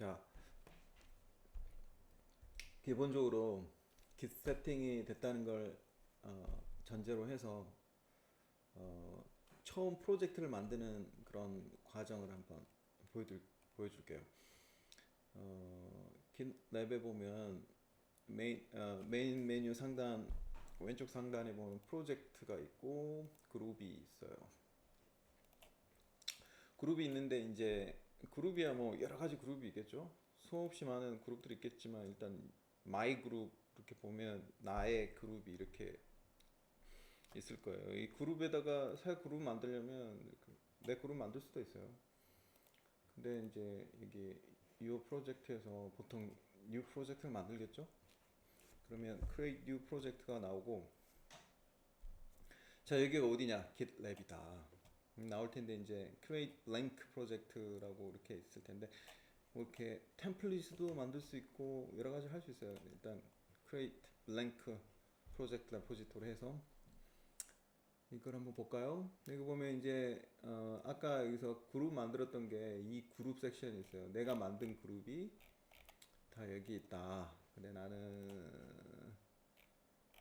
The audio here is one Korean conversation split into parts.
자, 기본적으로 git 세팅이 됐다는 걸 어, 전제로 해서 어, 처음 프로젝트를 만드는 그런 과정을 한번 보여줄, 보여줄게요. 어, 랩에 보면 메인, 어, 메인 메뉴 상단 왼쪽 상단에 보면 프로젝트가 있고 그룹이 있어요. 그룹이 있는데 이제 그룹이야 뭐 여러 가지 그룹이 있겠죠. 수없이 많은 그룹들이 있겠지만 일단 마이 그룹 이렇게 보면 나의 그룹이 이렇게 있을 거예요. 이 그룹에다가 새 그룹 만들려면 그내 그룹 만들 수도 있어요. 근데 이제 이게 이 프로젝트에서 보통 new 프로젝트를 만들겠죠? 그러면 create new 프로젝트가 나오고 자 여기가 어디냐? GitLab이다. 음, 나올 텐데 이제 create blank 프로젝트라고 이렇게 있을 텐데 뭐 이렇게 템플릿도 만들 수 있고 여러 가지 할 수 있어요. 일단 create blank 프로젝트 레포지토리 해서 이걸 한번 볼까요? 여기 보면 이제 어, 아까 여기서 그룹 만들었던 게 이 그룹 섹션이 있어요. 내가 만든 그룹이 다 여기 있다. 근데 나는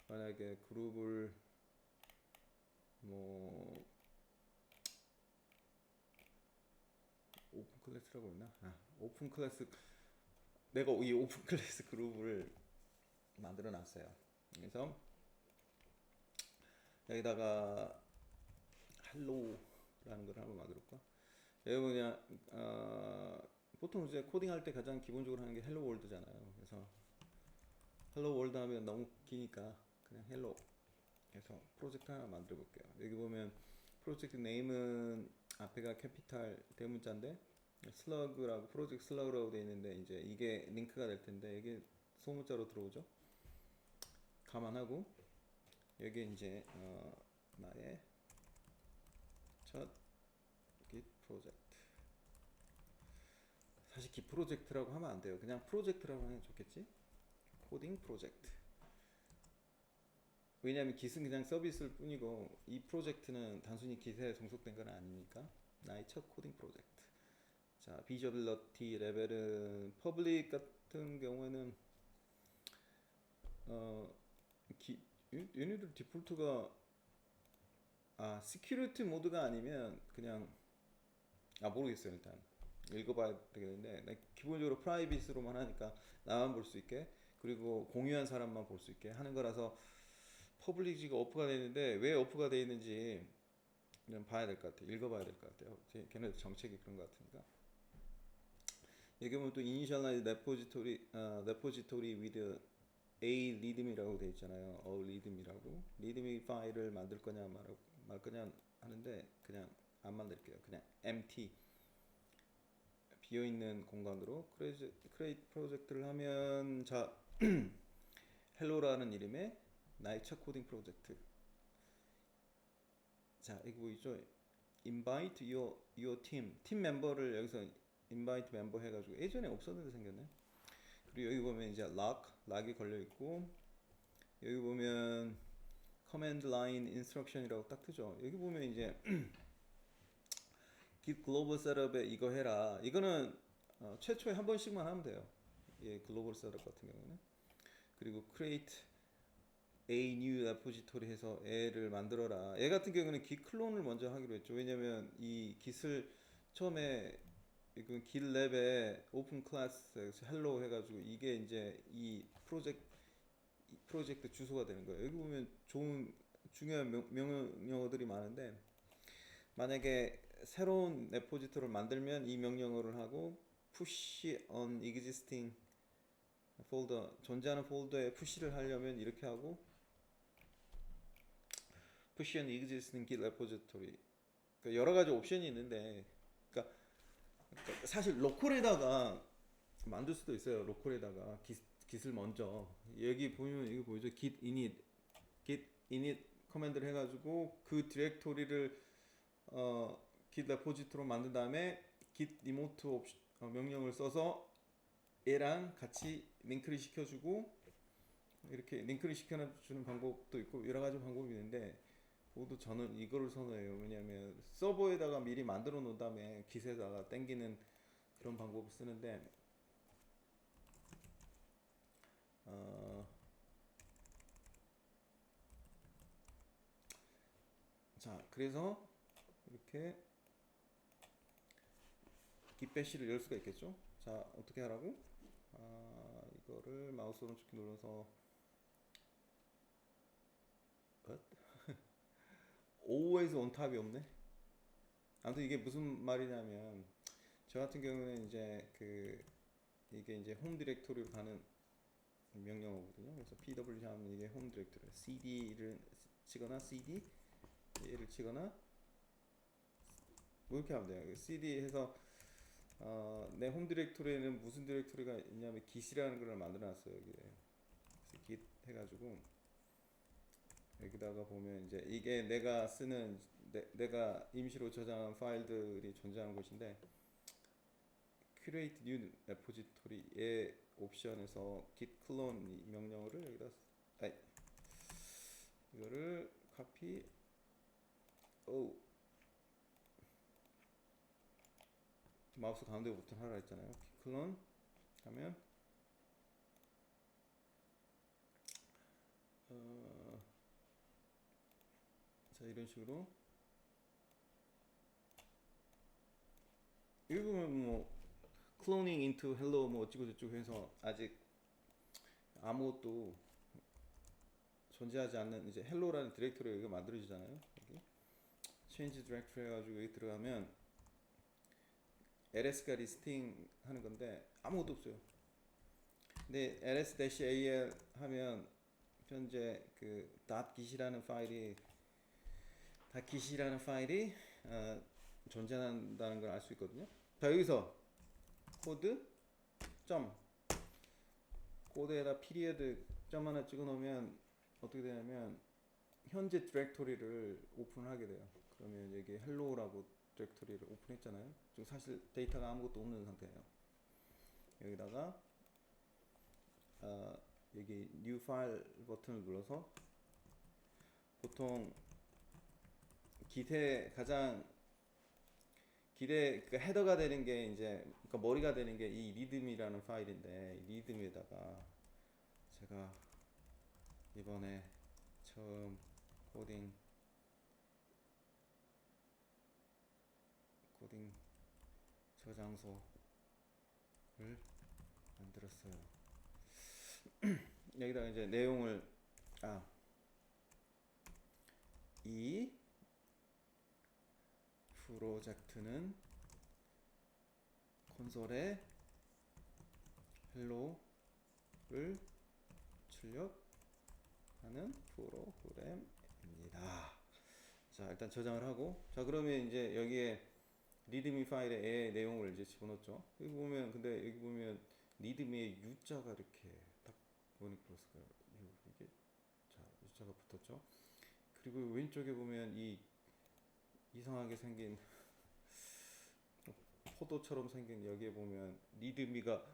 만약에 그룹을 뭐 오픈 클래스라고 했나? 아, 오픈 클래스 내가 이 오픈 클래스 그룹을 만들어 놨어요. 그래서 여기다가 헬로우라는 걸 한번 만들었고 여기 그냥 어, 보통 이제 코딩할 때 가장 기본적으로 하는 게 헬로 월드잖아요. 그래서 헬로 월드 하면 너무 기니까 그냥 헬로 해서 프로젝트 하나 만들어 볼게요. 여기 보면 프로젝트 네임은 앞에가 캐피탈 대문자인데 슬러그라고 프로젝트 슬러그라고 되어 있는데 이제 이게 링크가 될 텐데 이게 소문자로 들어오죠. 감안하고 여기 이제 어, 나의 첫 git 프로젝트 사실 git 프로젝트라고 하면 안 돼요. 그냥 프로젝트라고 하면 좋겠지? 코딩 프로젝트 왜냐하면 git은 그냥 서비스일 뿐이고 이 프로젝트는 단순히 git에 종속된 건 아니니까 나의 첫 코딩 프로젝트 자 비저빌러티 레벨은 퍼블릭 같은 경우에는 어 기, 얘- 얘네들 디폴트가 아 시큐리티 모드가 아니면 그냥 아 모르겠어요 일단. 읽어봐야 되겠는데 나 기본적으로 프라이빗으로만 하니까 나만 볼 수 있게 그리고 공유한 사람만 볼 수 있게 하는 거라서 퍼블릭지가 오프가 되어 있는데 왜 오프가 되어 있는지 그냥 봐야 될 것 같아요. 읽어봐야 될 것 같아요. 제- 걔네들 정책이 그런 것 같으니까 여기 보면 또 initialize repository 어, repository with a readme라고 돼 있잖아요. 어 readme라고 readme 파일을 만들 거냐 말, 말 거냐 하는데 그냥 안 만들게요. 그냥 empty 비어 있는 공간으로 create, create 프로젝트를 하면 자 헬로라는 이름의 나의 첫 코딩 프로젝트. 자 이거 보이죠? invite your your team 팀 멤버를 여기서 invite 멤버 해가지고 예전에 없었는데 생겼네. 그리고 여기 보면 이제 lock, 락이 걸려 있고 여기 보면 command line instruction이라고 딱 뜨죠. 여기 보면 이제 git global setup에 이거 해라. 이거는 어, 최초에 한 번씩만 하면 돼요. 예, 글로벌 셋업 같은 경우는. 그리고 create a new repository 해서 애를 만들어라. 얘 같은 경우는 git 클론을 먼저 하기로 했죠. 왜냐면 이 git을 처음에 이건 길랩에 오픈 클래스 헬로 해가지고 이게 이제 이 프로젝트 이 프로젝트 주소가 되는 거예요. 여기 보면 좋은 중요한 명, 명령어들이 많은데 만약에 새로운 레포지토를 만들면 이 명령어를 하고 push on existing 폴더 존재하는 폴더에 푸시를 하려면 이렇게 하고 push on existing git repository 그러니까 여러 가지 옵션이 있는데 그러니까 그러니까 사실 로컬에다가 만들 수도 있어요. 로컬에다가 깃, 깃을 먼저 여기 보면 이거 보이죠? git init, git init 커맨드를 해가지고 그 디렉토리를 어 git 레포지토로 만든 다음에 git remote 어, 명령을 써서 얘랑 같이 링크를 시켜주고 이렇게 링크를 시켜주는 방법도 있고 여러 가지 방법이 있는데 모두 저는 이거를 선호해요. 왜냐하면 서버에다가 미리 만들어 놓은 다음에 기세다가 땡기는 그런 방법을 쓰는데 어, 자 그래서 이렇게 깃배시를 열 수가 있겠죠 자 어떻게 하라고 아 이거를 마우스 오른쪽 눌러서 always on 탑이 없네. 아무튼 이게 무슨 말이냐면 저 같은 경우는 이제 그 이게 이제 홈 디렉토리로 가는 명령어거든요. 그래서 pw 하면 이게 홈 디렉토리, cd를 치거나 cd 얘를 치거나 뭐 이렇게 하면 돼요. cd 해서 어, 내 홈 디렉토리에는 무슨 디렉토리가 있냐면 git이라는 걸 만들어 놨어요. 여기에 그래서 git 해가지고 여기다가 보면 이제 이게 내가 쓰는 내, 내가 임시로 저장한 파일들이 존재하는 곳인데 create new repository의 옵션에서 git clone 이 명령어를 여기다 쓰- 아이 이거를 copy 오 마우스 가운데 버튼 하라 했잖아요. git clone 하면 어, 자 이런 식으로. 보면 뭐 cloning into hello 뭐 어찌고 저찌고 해서 아직 아무것도 존재하지 않는 이제 hello라는 디렉토리가 만들어지잖아요. 여기 change directory 해가지고 여기 들어가면 ls가 리스팅 하는 건데 아무것도 없어요. 근데 ls-al 하면 현재 그 .git이라는 파일이 .git이라는 파일이 어, 존재한다는 걸 알 수 있거든요. 자 여기서 코드 점 코드에다 피리어드 점 하나 찍어 놓으면 어떻게 되냐면 현재 디렉토리를 오픈하게 돼요. 그러면 여기 헬로우라고 디렉토리를 오픈했잖아요. 지금 사실 데이터가 아무것도 없는 상태예요. 여기다가 어, 여기 new file 버튼을 눌러서 보통 기대 가장 기대 그 헤더가 되는 게 이제 그러니까 머리가 되는 게 이 리듬이라는 파일인데 이 리듬에다가 제가 이번에 처음 코딩 코딩 저장소를 만들었어요. 여기다가 이제 내용을 아 이 프로젝트는 콘솔에 헬로를 출력하는 프로그램입니다. 자 일단 저장을 하고 자 그러면 이제 여기에 리드미 파일에 의 내용을 이제 집어넣죠. 여기 보면 근데 여기 보면 리드미의 U자가 이렇게 딱 뭐니 그랬을까요? U 이게 자 U자가 붙었죠. 그리고 왼쪽에 보면 이 이상하게 생긴 포도처럼 생긴 여기에 보면 리드미가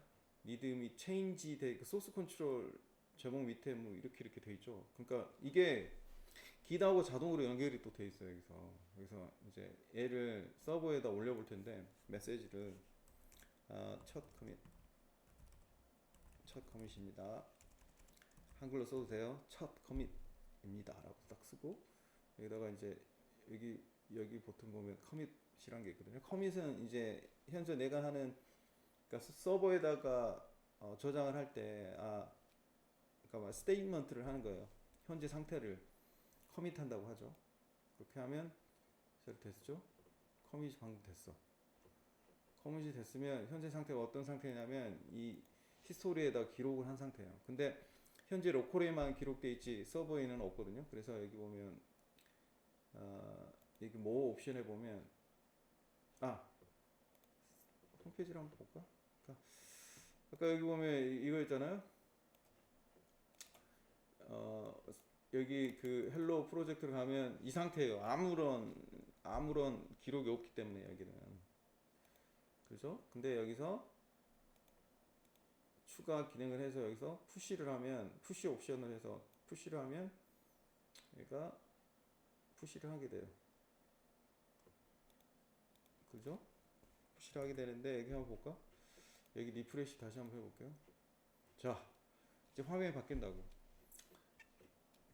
리드미 체인지 돼 소스 컨트롤 제목 밑에 뭐 이렇게 이렇게 돼 있죠. 그러니까 이게 기다하고 자동으로 연결이 또 돼 있어요 여기서 여기서 이제 얘를 서버에다 올려볼 텐데 메시지를 아, 첫 커밋 첫 커밋입니다. 한글로 써도 돼요. 첫 커밋입니다라고 딱 쓰고 여기다가 이제 여기 여기 보통 보면 커밋이란 게 있거든요. 커밋은 이제 현재 내가 하는 그러니까 서버에다가 어, 저장을 할 때 아, 그러니까 스테이트먼트를 하는 거예요. 현재 상태를 커밋한다고 하죠. 그렇게 하면 저렇게 됐죠. 커밋이 방금 됐어. 커밋이 됐으면 현재 상태가 어떤 상태냐면 이 히스토리에다 기록을 한 상태예요. 근데 현재 로컬에만 기록돼 있지 서버에는 없거든요. 그래서 여기 보면 어, 여기 뭐 옵션에 보면 아 홈페이지를 한번 볼까? 아까, 아까 여기 보면 이거 있잖아요. 어 여기 그 헬로 프로젝트를 가면 이 상태예요. 아무런 아무런 기록이 없기 때문에 여기는 그죠? 근데 여기서 추가 기능을 해서 여기서 푸시를 하면 푸시 옵션을 해서 푸시를 하면 얘가 푸시를 하게 돼요. 그죠? 푸시를 하게 되는데 여기 한번 볼까? 여기 리프레시 다시 한번 해볼게요. 자, 이제 화면이 바뀐다고.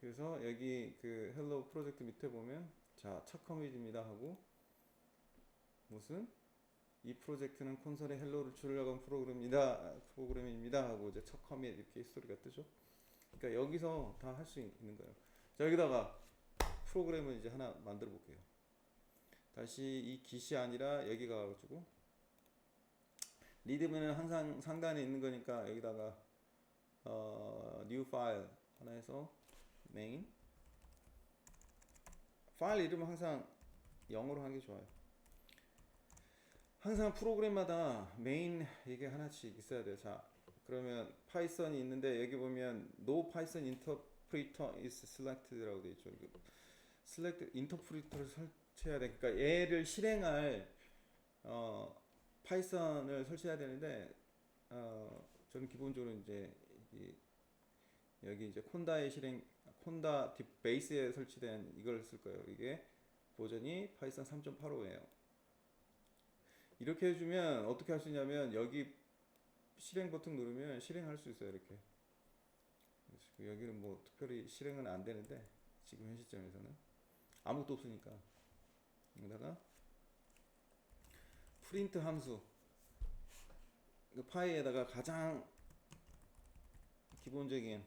그래서 여기 그 헬로 프로젝트 밑에 보면 자, 첫 커밋입니다 하고 무슨 이 프로젝트는 콘솔에 헬로를 출력한 프로그램입니다. 프로그램입니다 하고 이제 첫 커밋 이렇게 히스토리가 뜨죠. 그러니까 여기서 다 할 수 있는 거예요. 자, 여기다가 프로그램을 이제 하나 만들어 볼게요. 다시 이 깃이 아니라 여기 가가지고 리드면은 항상 상단에 있는 거니까 여기다가 어, new file 하나 해서 main 파일 이름은 항상 영어로 하는 게 좋아요. 항상 프로그램마다 메인 이게 하나씩 있어야 돼요. 자, 그러면 파이썬이 있는데 여기 보면 no python interpreter is selected라고 돼 있죠. 이거 select 인터프리터를 설 치해야 돼. 그러니까 얘를 실행할 어 파이썬을 설치해야 되는데 어 저는 기본적으로 이제 이 여기 이제 콘다에 실행 콘다 딥 베이스에 설치된 이걸 쓸 거예요. 이게 버전이 파이썬 3.85예요. 이렇게 해주면 어떻게 할 수 있냐면 여기 실행 버튼 누르면 실행할 수 있어요. 이렇게. 여기는 뭐 특별히 실행은 안 되는데 지금 현 시점에서는 아무것도 없으니까 여기다가 프린트 함수. 그 파이에다가 가장 기본적인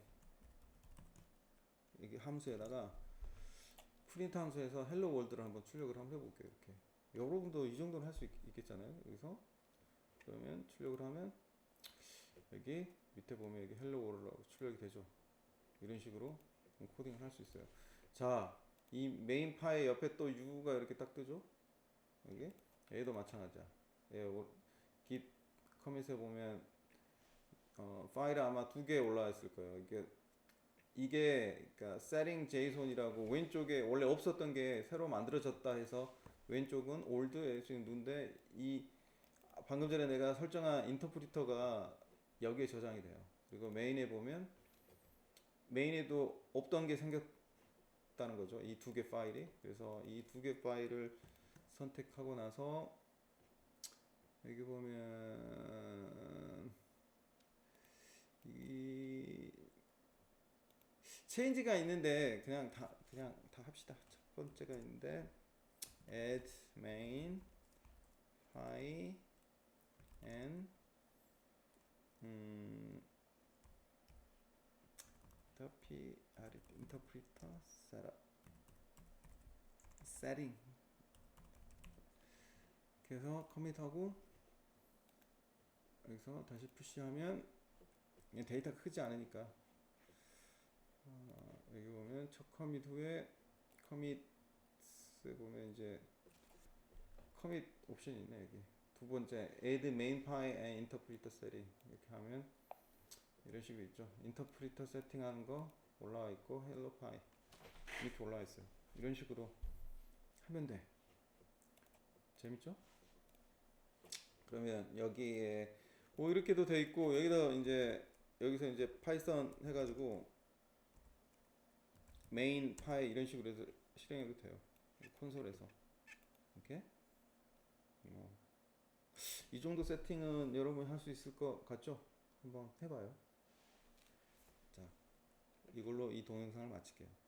이게 함수에다가 프린트 함수에서 헬로 월드를 한번 출력을 한번 해볼게요 이렇게. 여러분도 이 정도는 할 수 있겠잖아요 여기서. 그러면 출력을 하면 여기 밑에 보면 여기 헬로 월드라고 출력이 되죠. 이런 식으로 코딩을 할 수 있어요. 자 이 메인 파일 옆에 또 U가 이렇게 딱 뜨죠? 여기 얘도 마찬가지야. 얘 오- git 커밋에 보면 어, 파일이 아마 두 개 올라와 있을 거예요. 이게 이게 그러니까 setting JSON이라고 왼쪽에 원래 없었던 게 새로 만들어졌다 해서 왼쪽은 old 누인데 이 방금 전에 내가 설정한 인터프리터가 여기에 저장이 돼요. 그리고 메인에 보면 메인에도 없던 게 생겼 다는 거죠. 이 두 개 파일이. 그래서 이 두 개 파일을 선택하고 나서 여기 보면 이 체인지가 있는데 그냥 다 그냥 다 합시다. 첫 번째가 있는데 add main py and 음 interp interpreter setup setting. 그래서 커밋하고 여기서 다시 푸시하면 데이터 크지 않으니까. 어, 여기 보면 첫 커밋 후에 커밋에 보면 이제 커밋 옵션이 있네 여기. 두 번째 add main py and interpreter setting. 이렇게 하면 이런 식으로 있죠. 인터프리터 세팅하는 거 올라와 있고 헬로 파이 이렇게 올라와 있어요. 이런 식으로 하면 돼. 재밌죠? 그러면 여기에 뭐 이렇게도 돼 있고 여기다 이제 여기서 이제 파이썬 해가지고 메인 파이 이런 식으로 해서 실행해도 돼요. 콘솔에서. 이렇게 뭐, 이 정도 세팅은 여러분 할수 있을 것 같죠? 한번 해봐요. 자 이걸로 이 동영상을 마칠게요